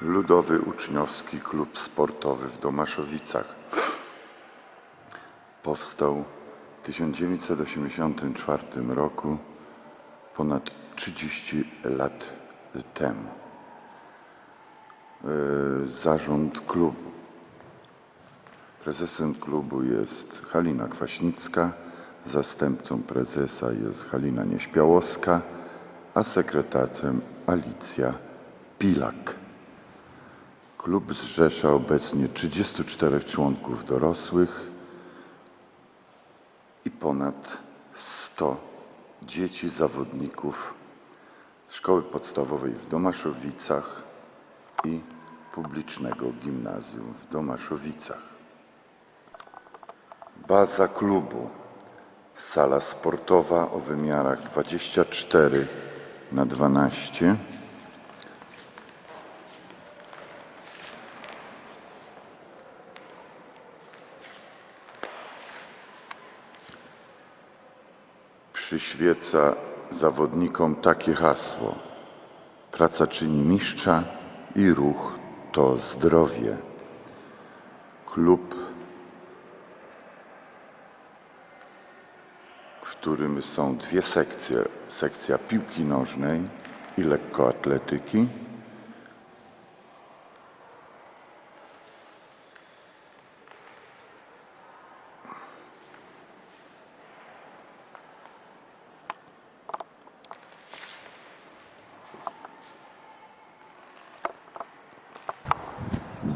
Ludowy Uczniowski Klub Sportowy w Domaszowicach. Powstał w 1984 roku, ponad 30 lat temu. E, Zarząd klubu. Prezesem klubu jest Halina Kwaśnicka, zastępcą prezesa jest Halina Nieśpiałowska, a sekretarzem Alicja Pilak. Klub zrzesza obecnie 34 członków dorosłych i ponad 100 dzieci zawodników szkoły podstawowej w Domaszowicach i publicznego gimnazjum w Domaszowicach. Baza klubu. Sala sportowa o wymiarach 24 na 12. Przyświeca zawodnikom takie hasło: Praca czyni mistrza i ruch to zdrowie. Klub w którym są dwie sekcje: sekcja piłki nożnej i lekkoatletyki.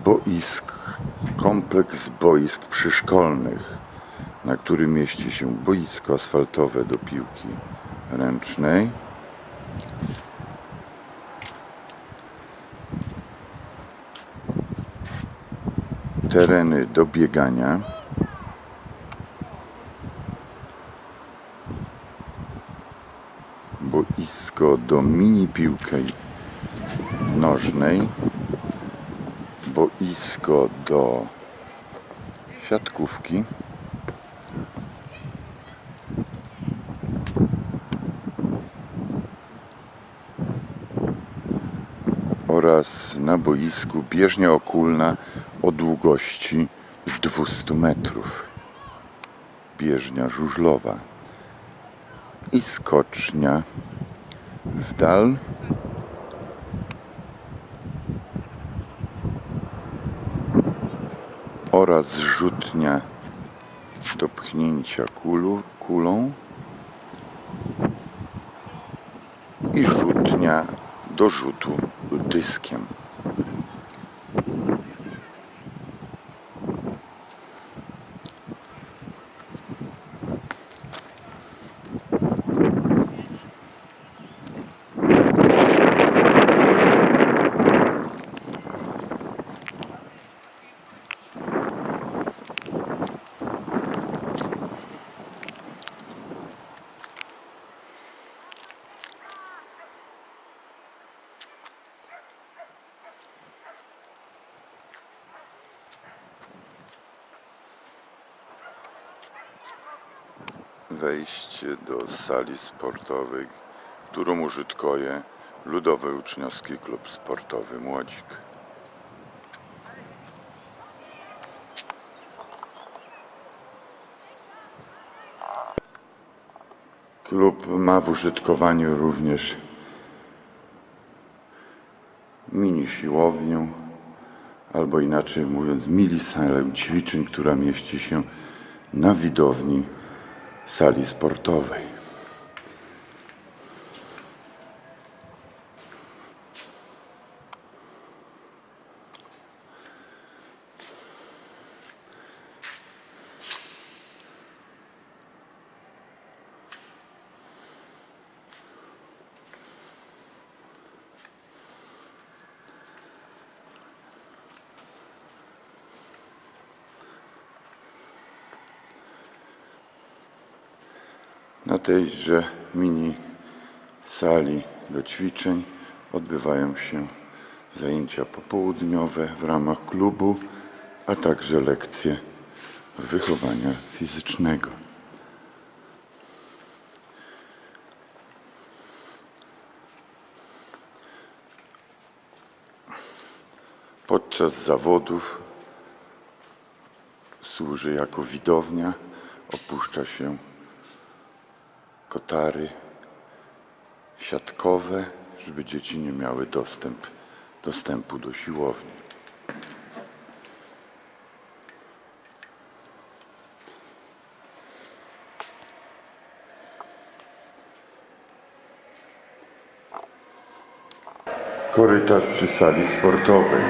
Boisk, kompleks boisk przyszkolnych na którym mieści się boisko asfaltowe do piłki ręcznej. Tereny do biegania. Boisko do mini piłki nożnej. Boisko do siatkówki. oraz na boisku bieżnia okulna o długości 200 metrów. Bieżnia żużlowa i skocznia w dal. Oraz rzutnia do pchnięcia kulu, kulą i rzutnia do rzutu dyskiem. Wejście do sali sportowej, którą użytkuje Ludowy Uczniowski Klub Sportowy Młodzik. Klub ma w użytkowaniu również mini siłownię, albo inaczej mówiąc, mini salę ćwiczeń, która mieści się na widowni sali sportowej. Na tejże mini sali do ćwiczeń odbywają się zajęcia popołudniowe w ramach klubu, a także lekcje wychowania fizycznego. Podczas zawodów służy jako widownia, opuszcza się kotary siatkowe, żeby dzieci nie miały dostęp, dostępu do siłowni. Korytarz przy sali sportowej,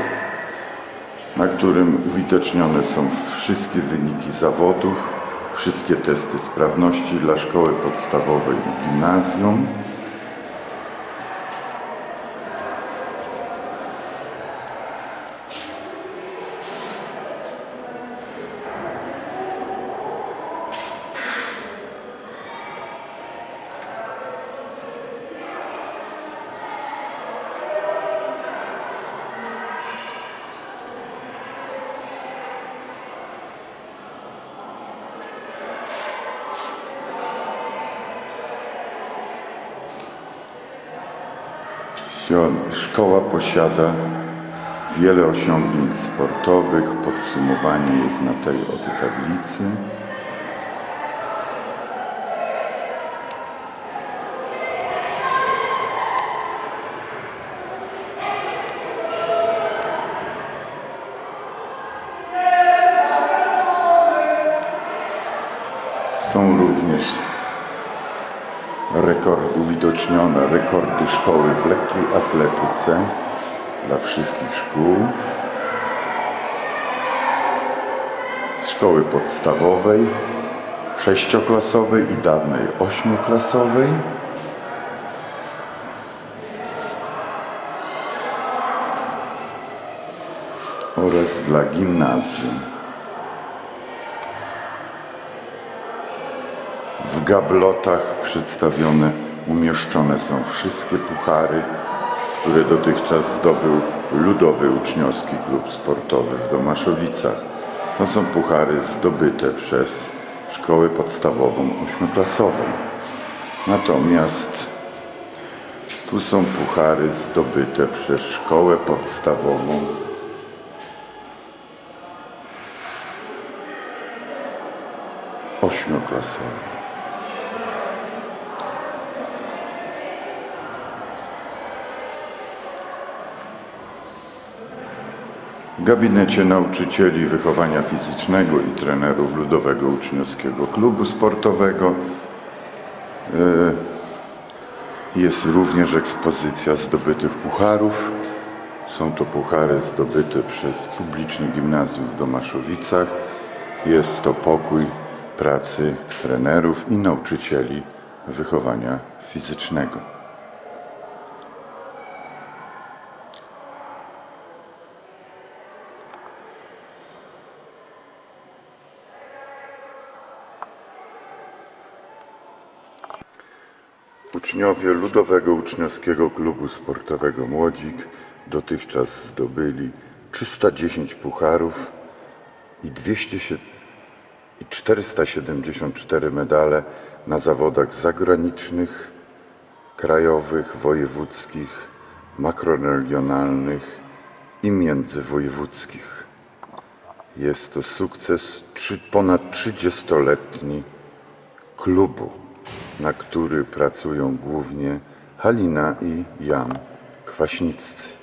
na którym uwidocznione są wszystkie wyniki zawodów, wszystkie testy sprawności dla szkoły podstawowej i gimnazjum. Szkoła posiada wiele osiągnięć sportowych. Podsumowanie jest na tej oto tablicy. Są również rekord, uwidocznione rekordy szkoły w lekkiej atletyce dla wszystkich szkół. Z szkoły podstawowej, sześcioklasowej i dawnej ośmioklasowej. oraz dla gimnazjum. W gablotach przedstawione, umieszczone są wszystkie puchary, które dotychczas zdobył Ludowy Uczniowski Klub Sportowy w Domaszowicach. To są puchary zdobyte przez szkołę podstawową ośmioklasową. Natomiast tu są puchary zdobyte przez szkołę podstawową ośmioklasową. W gabinecie nauczycieli wychowania fizycznego i trenerów Ludowego Uczniowskiego Klubu Sportowego e, jest również ekspozycja zdobytych pucharów. Są to puchary zdobyte przez publiczne gimnazjum w Domaszowicach. Jest to pokój pracy trenerów i nauczycieli wychowania fizycznego. Uczniowie Ludowego Uczniowskiego Klubu Sportowego Młodzik dotychczas zdobyli 310 pucharów i 200 się- i 474 medale na zawodach zagranicznych, krajowych, wojewódzkich, makroregionalnych i międzywojewódzkich. Jest to sukces ponad 30-letni klubu, na który pracują głównie Halina i Jan Kwaśniccy.